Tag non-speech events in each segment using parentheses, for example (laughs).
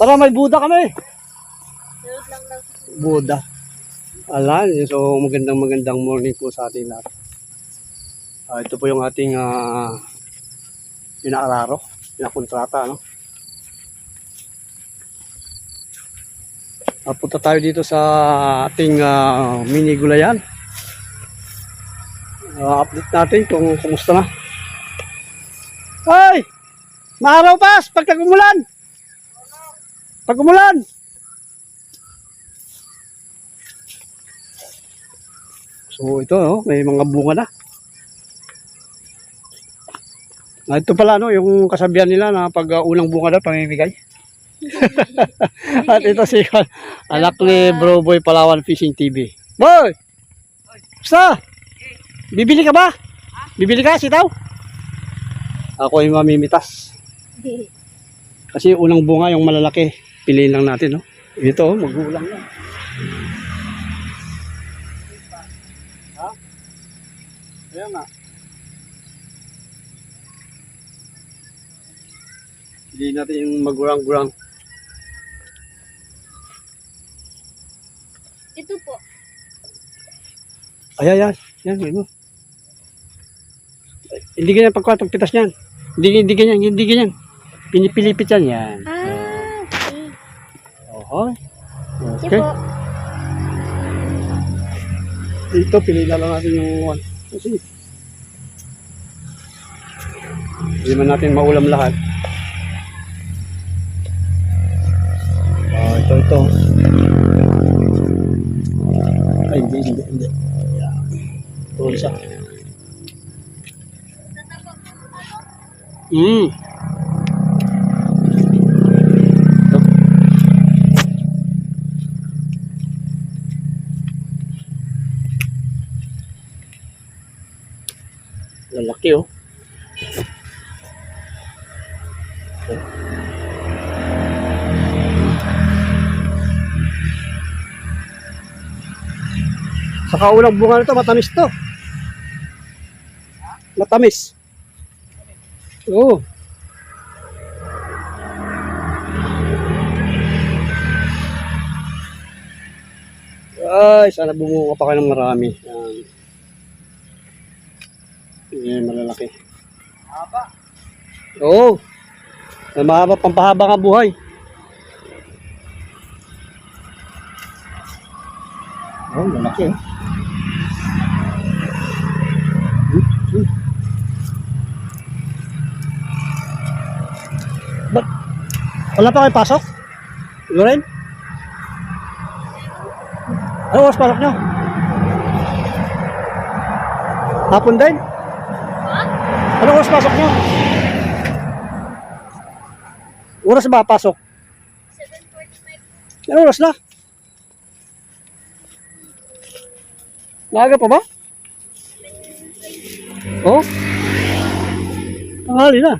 Para may Buda kami. Buda. Alan, so magandang magandang morning po sa ating lahat. Ah, ito po yung ating uh, pinaararo, pinakontrata, no? Ah, punta tayo dito sa ating ah, mini gulayan. Ah, update natin kung kumusta na. Ay! Maaraw pas! Pag tag-umulan! Pag umulan! So ito, no, may mga bunga na. Ah, ito pala, no, yung kasabihan nila na pag uh, unang bunga daw, pamimigay. (laughs) At ito si anak ni Bro Boy Palawan Fishing TV. Boy! Basta! Bibili ka ba? Bibili ka, sitaw? Ako yung mamimitas. (laughs) Kasi unang bunga yung malalaki. Piliin lang natin, no? Ito, oh, magulang yan. Ha? Ayan na. Piliin natin yung magurang-gurang. Ito po. Ay, ay, ay. Yan, yan mo. Ay, Hindi ganyan pagkuha, pagpitas niyan. Hindi, hindi ganyan, hindi ganyan. Pinipilipit yan, yan. Ah, okay. Okay. Sige Okay. po. Dito, piliin na lang natin yung one. Kasi, hindi man natin maulam lahat. Ah, ito, ito. Ay, hindi, hindi, hindi. Ito isa. Hmm. Ito. Lalaki oh. Sa kaulang bunga nito, matamis to. Matamis. Oo. Ay, sana bumunga pa kayo ng marami. Yan. Yan, malalaki. Haba. Oo. May mahaba, pampahaba nga buhay. Oh, malaki oh. Hmm, hmm. Ba't? Wala pa kayo pasok? Loren? Ano oras pasok nyo? Hapon din? Ano oras pasok nyo? Oras ba pasok? 7.45. Ano oras na? Maaga pa ba? Oh? Tanghali na.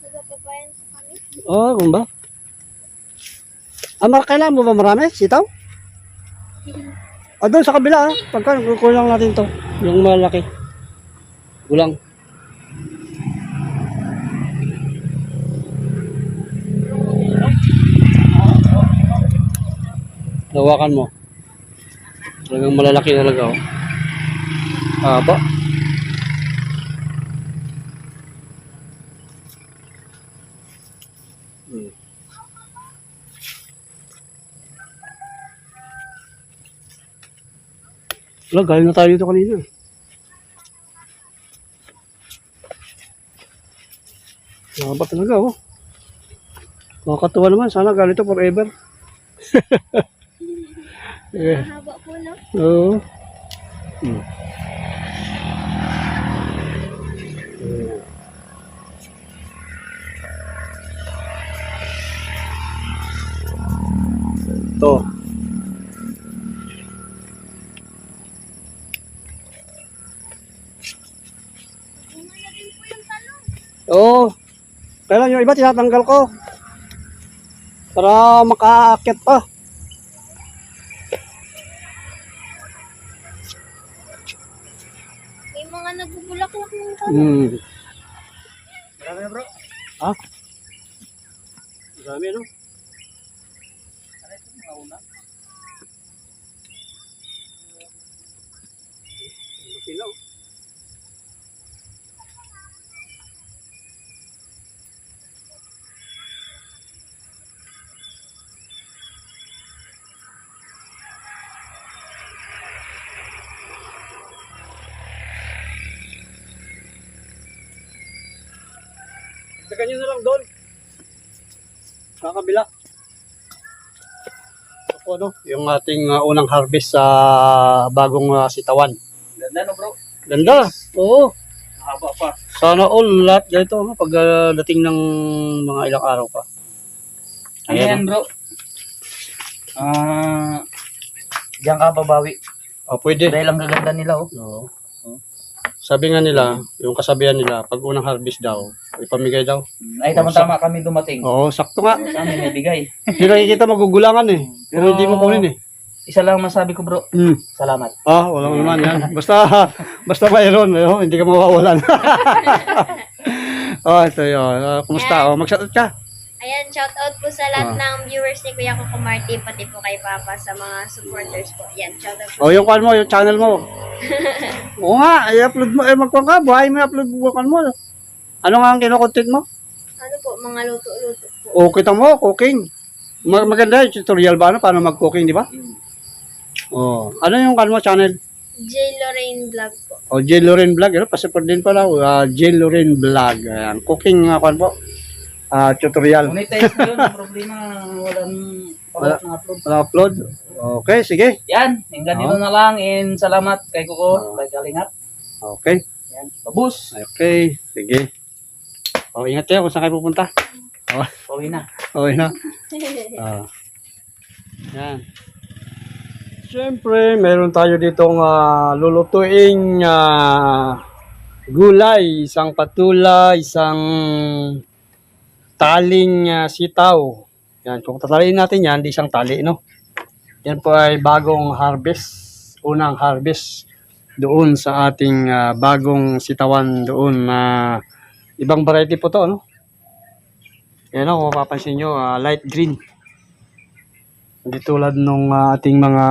Nagpapabayan sa kami. Oh, kung ba? Ah, mar- kailangan mo ba marami? Sitaw? Ah, doon sa kabila ah. Pagka kulang natin to. Yung malaki. Kulang. Hawakan mo. Talagang malalaki talaga oh. Haba. Hmm. Wala, galing na tayo dito kanina. Haba talaga oh. Nakakatuwa naman. Sana ganito forever. (laughs) eh, Mahaba po, no? oo. Hmm. Eh. Ito. Kailan yung iba tinatanggal ko. Para makaakyat pa. May mga nagbubulaklak ng talong. Hmm. Marami bro. Ha? Marami, no? Pilaw. Tagan nyo na lang doon. Sa kabila. Ako, ano, yung ating uh, unang harvest sa bagong uh, sitawan. Ganda no bro. Ganda. Oo. Mahaba pa. Sana all lahat ganito no, pag uh, ng mga ilang araw pa. Ano Ayan, yan bro? Ah, diyan ka babawi. Oh, pwede. Dahil ang gaganda nila oh. Oo. Sabi nga nila, yung kasabihan nila, pag unang harvest daw, ipamigay daw. Ay tama-tama kami dumating. Oo, sakto nga. Kami may bigay. Hindi nakikita magugulangan eh. Pero hindi mo kunin eh. Isa lang masabi ko bro. Hmm. Salamat. Ah, wala naman yan. Basta, (laughs) basta mayroon, eh, hindi ka mawawalan. (laughs) oh, ito yun. Ah, kumusta? Oh, mag-shoutout ka. Ayan, shout out po sa lahat Ah. ng viewers ni Kuya Coco Marty, pati po kay Papa sa mga supporters po. Ayan, shout out po. O, yung kan mo, yung channel mo. (laughs) Oo nga, i-upload mo, eh, magkuhan ka, buhay mo i-upload mo kan mo. Ano nga ang kinokontent mo? Ano po, mga luto-luto po. O, kita mo, cooking. Mag maganda yung tutorial ba, ano, paano mag-cooking, di ba? Oh, ano yung kan mo, channel? J. Lorraine Vlog po. O, J. Loren Vlog, ano, pasiport din pala, uh, J. Loren Vlog. Ayan, cooking, uh, kan po, ah, tutorial. Monetize na yun. Ang problema, walang Wala. wala na upload. upload Okay, sige. Yan, hanggang dito na lang. And salamat kay Kuko, kay Kalingap. Okay. Yan, babus. Okay, sige. O, ingat kayo kung saan kayo pupunta. O, Pauwi na. okay na. (laughs) Ah. Yan. Siyempre, meron tayo ditong ah, lulutuing ah, gulay, isang patula, isang taling ah, sitaw. Yan, kung tataliin natin yan, di isang tali, no? Yan po ay bagong harvest, unang harvest doon sa ating ah, bagong sitawan doon na ibang variety po to, no? Yan o, kung mapapansin nyo, ah, light green. Hindi tulad nung ah, ating mga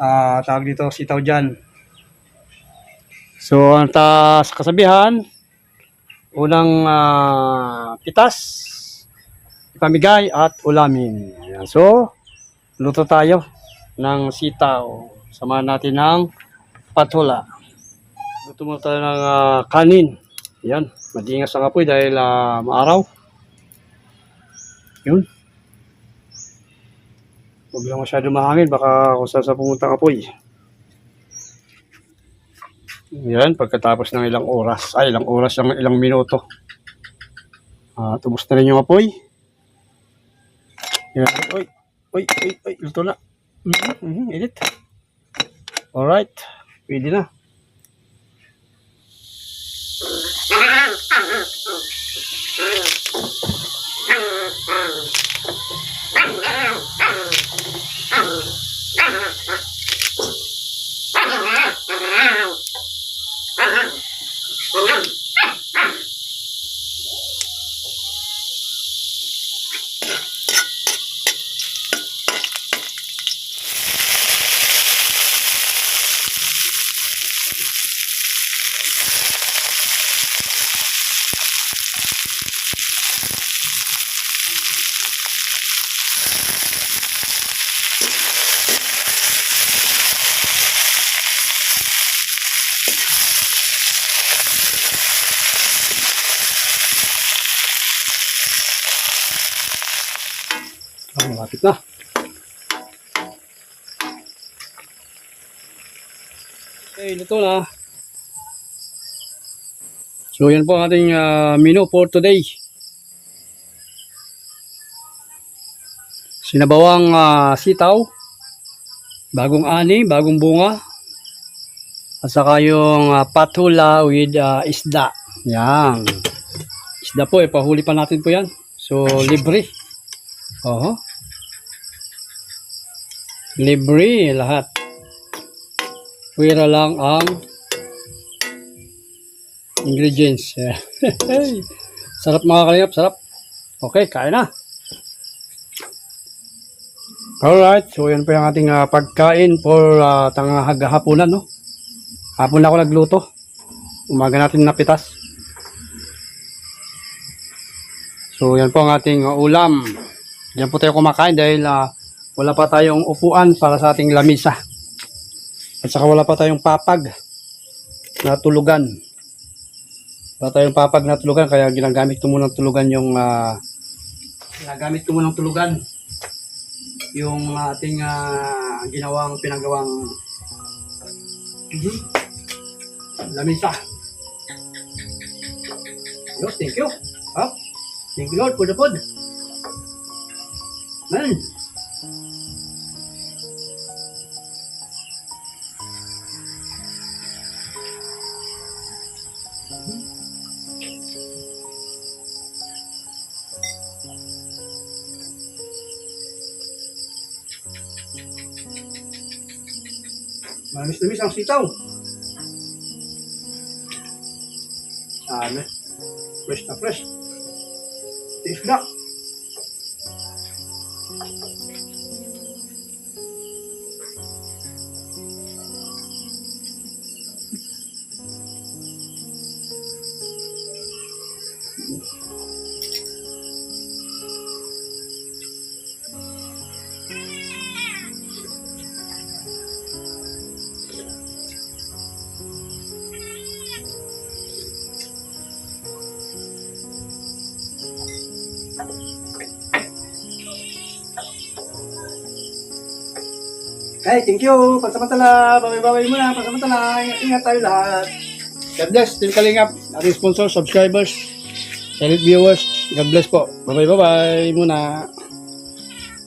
ah tawag dito, sitaw dyan. So, ang ta sa kasabihan, unang ah, pitas, ipamigay at ulamin. Ayan. So, luto tayo ng sitaw. Samahan natin ng patula. Luto mo tayo ng ah, kanin. Yan, madingas ang apoy dahil ah, maaraw. Yun. Huwag lang masyado mahangin, baka kung saan sa pumunta ang apoy. Yan, pagkatapos ng ilang oras, ay ilang oras lang, ilang minuto. Ah, tubos na rin yung apoy. Yan, oy, oy, oy, oy, luto na. Mhm, mhm, edit. Alright, pwede na. Ah, (laughs) Okay, luto na. So, yan po ang ating ah, menu for today. Sinabawang ah, sitaw, bagong ani, bagong bunga, at saka yung ah, patula with ah, isda. Yan. Isda po, ipahuli pa natin po yan. So, libre. Oho. Libre lahat. Pwera lang ang ingredients. (laughs) sarap mga kalingap, sarap. Okay, kain na. Alright, so yan po yung ating ah, pagkain for uh, hapunan, no? Hapon na ako nagluto. Umaga natin napitas. So yan po ang ating uh, ulam. Diyan po tayo kumakain dahil ah, wala pa tayong upuan para sa ating lamisa. At saka wala pa tayong papag na tulugan. Wala tayong papag na tulugan kaya ginagamit ko muna tulugan yung ah, ginagamit ko muna tulugan yung ating ah, ginawang pinagawang Mhm. lamisa. Yo, thank you. Ha? Thank you Lord for the food. Man. Mamis-mamis ang sitaw. Ano? Fresh na fresh. Taste na. Hey, thank you. Pansamantala. Babay-babay muna. Pansamantala. Ingat tayo lahat. God bless. Team Kalingap. Ating sponsor, subscribers, silent viewers. God bless po. Bye-bye muna.